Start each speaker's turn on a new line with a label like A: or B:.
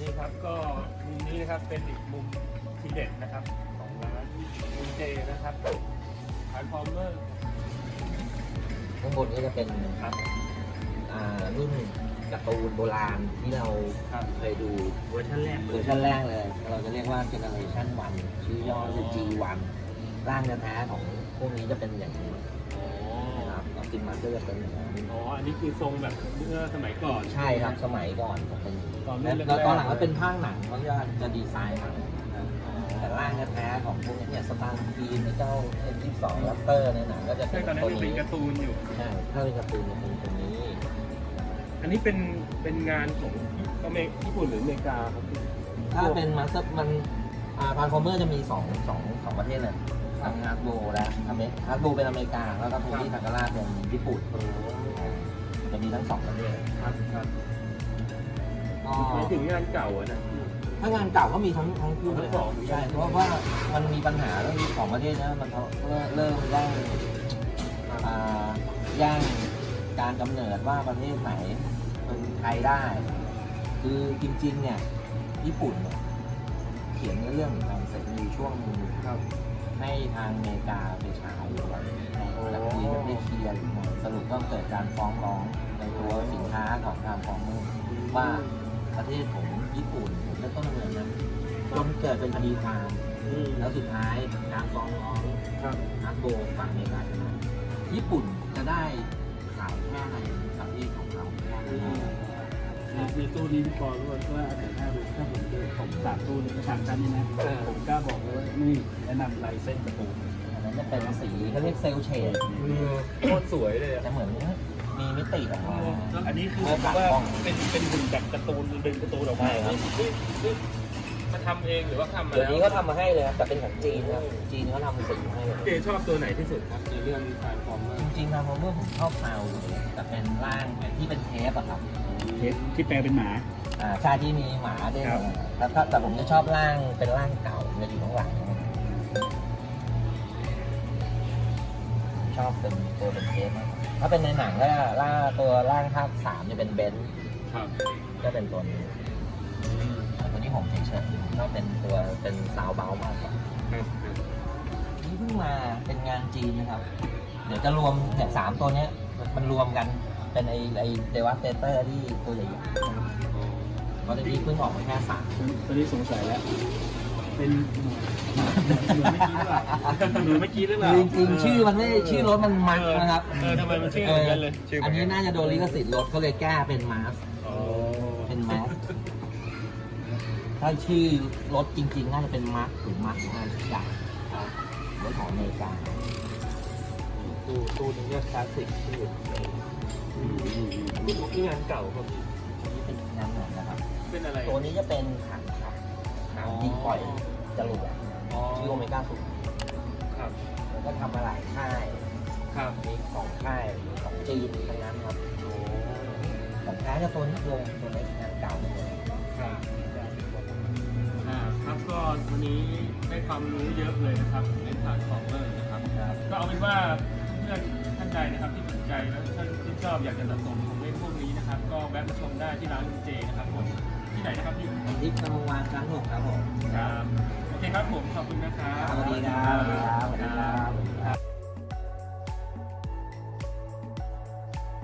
A: นี่ครับก็มุมนี้นะครับเป็นอีกมุมทีเด็ดนะครับของร้านมุมเจนะครับทานฟอร์เมอร์
B: ข้างบนก็จะเป็น
A: ครับ
B: อ่ารุ่นการ์ตูนโบราณที่เรา
A: ครับ
B: เคยดู
A: เวอร์ชันแรก
B: เวอร์ชันแรกเลย เราจะเรียกว่า Generation 1ชื่อย่อคือ G1 ร่างแท้ๆของพวกนี้จะเป็นอย่างนี้
A: อ๋อ
B: นะค รับแล้วซิมมันก็จะเป็นอย่างนี้
A: อ๋อ อันนี้คือทรงแบบเมื่อสมัยก่อน
B: ใช่ครับสมัยก่อนจะเป็น
A: ตอน
B: แล้ว
A: แรกๆ
B: แล้วตอนหลังก็เป็นภาคหนังมันก็จะดีไซน์ใหม่นะครับแต่ร่างแท้ๆของพวกนี้เนี่ยสตาร์ทีนเจ้า M22 Raptor ในหนังก็จะเป็
A: ใช่
B: น
A: ตอนนั้น
B: ตัว
A: ยังเป็น
B: นี้
A: การ์ตูนอยู่
B: ใช่ถ้าเป็นการ์ตูนจะเป็นตัวนี้
A: อันนี้เป็นเป็นงานของอเมริญี่ปุ่นหรืออเมริกาครับ
B: ถ้าเป็นมาสเตอร์มันอ่าทรานส์ฟอร์เมอร์จะมีสองสองสองประเทศเลย ทั้งฮาร์ดโบและอเมริฮาร์ดโบเป็นอเมริกา แล้วก็โทนี่ทาการาเป็นญี่ปุ่นจะมีทั้งสองประเทศ
A: ครับครับ
B: ก็
A: หมายถึงงานเก่าอะนะ
B: ถ้างานเก่าก็มีทั้งทั้งคู่เลย
A: ทั้งสอง
B: ใช่เพราะว่ามันมีปัญหาเรื่องของประเทศนะมันเริ่มแย่งอ่าแย่งการกำเนิดว่าประเทศไหนเป็นใครได้ คือจริงๆเนี่ยญี่ปุ่นเนี่ยเขียนเรื่องของการเสรีช่วงหนึง
A: ครับ
B: ให้ทางอเมริกาไปฉายอยู่แล้วแล้วทีมันไม่เคลียร์หรือไงสรุปก็เกิดการฟ้องร้องในตัวสินค้าของทางฟ้องว่าประเทศผมญี่ปุ่นผมเริ่มต้นดำเนินนั้นจนเกิดเป็นคดีความแล้วสุดท้ายการฟ้องร้อง
A: ครับ
B: อาร์โกฝั่งอเมริกาชนะญี่ปุ่นจะได้ขายแค่ในประเทศของเราแค่นั้น
C: ในตู้นี้พี่ปอรู้ว่าอันไหนน่าดูถ้าผมดูผมสามตู้นี้ก็สามชั้นนี่นะผมกล้าบอกเลยว่านี่แนะนำลายเส้นการะตูน
B: อันนั้นจะเป็นสีเขาเรียกเซลล์เชด
A: โคตรสวยเลยอะ
B: จะเหมือนมีมิติออกมา
A: อันนี้คือ
B: เออ
A: แบบ
B: ปาก
A: ว่า
B: กล้อง
A: เป็นเป็นหุ่นจากการ์ตูนดึงการ์ตูนออกมา
B: ใช่ครับ
A: นี่นี่ มาทำเองหรือว่าทำมา
B: เดี๋ยว
A: แล้ว
B: นี้เขาทำมาให้เลยครับแต่เป็นของจีนครับจีนเขาทำสีมาให้เลย
A: เจชอบตัวไหนที่สุดครับในเรื่องทานฟอร์เมอ
B: จ
A: ร์
B: ริงๆนะผมว่าผมชอบซาวด์เลยแต่เป็นร่างที่เป็นเทปอะครับ
C: เทปที่แปลเป็นหมา
B: อ่าใชาที่มีหมาด้วย
C: ครับ
B: แล้วก็แต่ผมจะชอบร่างเป็นร่างเก่าจะอยู่ข้างหลังชอบเป็นตัวเป็นเทปมากกว่าถ้าเป็นในหนังก็ล่าตัวร่างภาคสามจะเป็นเบนซ์
A: ครับ
B: ก็เป็นตัวนี้ ชอบเป็นตัวเป็นซาวด์เบามากกว่า
A: ครับ
B: นี่เพิ่งมาเป็นงานจีนนะครับ เดี๋ยวจะรวมเนี่ยสามตัวเนี้ยมันรวมกันเป็นไอไอเดวัสเตเตอร์ที่ตัวใหญ่ๆเพราะตอนนี้เพิ่งออกมาแค่สาม
C: ตอนนี้สงสัยแล้ว เป็นหน่วยเมื่อกี้หรือเปล่าหน่วยเมื่อกี้หรือเปล่า
B: จริงๆชื่อมันไม่ชื่อรถมันมักนะครับ
A: เออทำไมมันชื่อเหมือนกันเลยชื่
B: อันนี้น่าจะโดนลิขสิทธิ์รถเขาเลยแก้เป็นมาส
A: อ๋อ
B: เป็นมาส ถ้าชื่อรถจริงๆ น่าจะเป็นมาร์คหรือมาร์คอะไรสักอย่างรถของอเมริกา
A: ตู้ตู้นี้ก็คลาสสิกที่สุดนี่นี่งานเก่าครับ
B: นี่เป็นงานหนังนะครับ
A: เป็นอะไร
B: ตัวนี้จะเป็นถังครับยิงปล่อยจรวด
A: อ๋อ
B: ชื่อโอเมก้าสูง
A: ครับ
B: แล้วก็ทำมาหลายค่าย
A: ครับ
B: มีของค่ายของจีนทั้งนั้นครับของแท้จะตัวนี้เลยตัวเล็กงานเก่าเลย
A: ครับอ่า ครับก็วันนี้ได้ความรู้เยอะเลยนะครับในฐานของเมอร์นะครับ
B: ครับ
A: ก็เอาเป็นว่าเพื่อนท่านใดนะครับที่สนใจแล้วท่านที่ชอบอยากจะสะสมของเล่นพวกนี้นะครับ ก็แวะมาชมได้ที่ร้านลุงเจนะครับผมที่ไหนนะครับพี่
B: ทิพย์กำลังวางชั้นหกครับผม
A: ครับโอเคครับผมขอบคุณนะครับ
B: สวัสดีครับสวัสดีครับ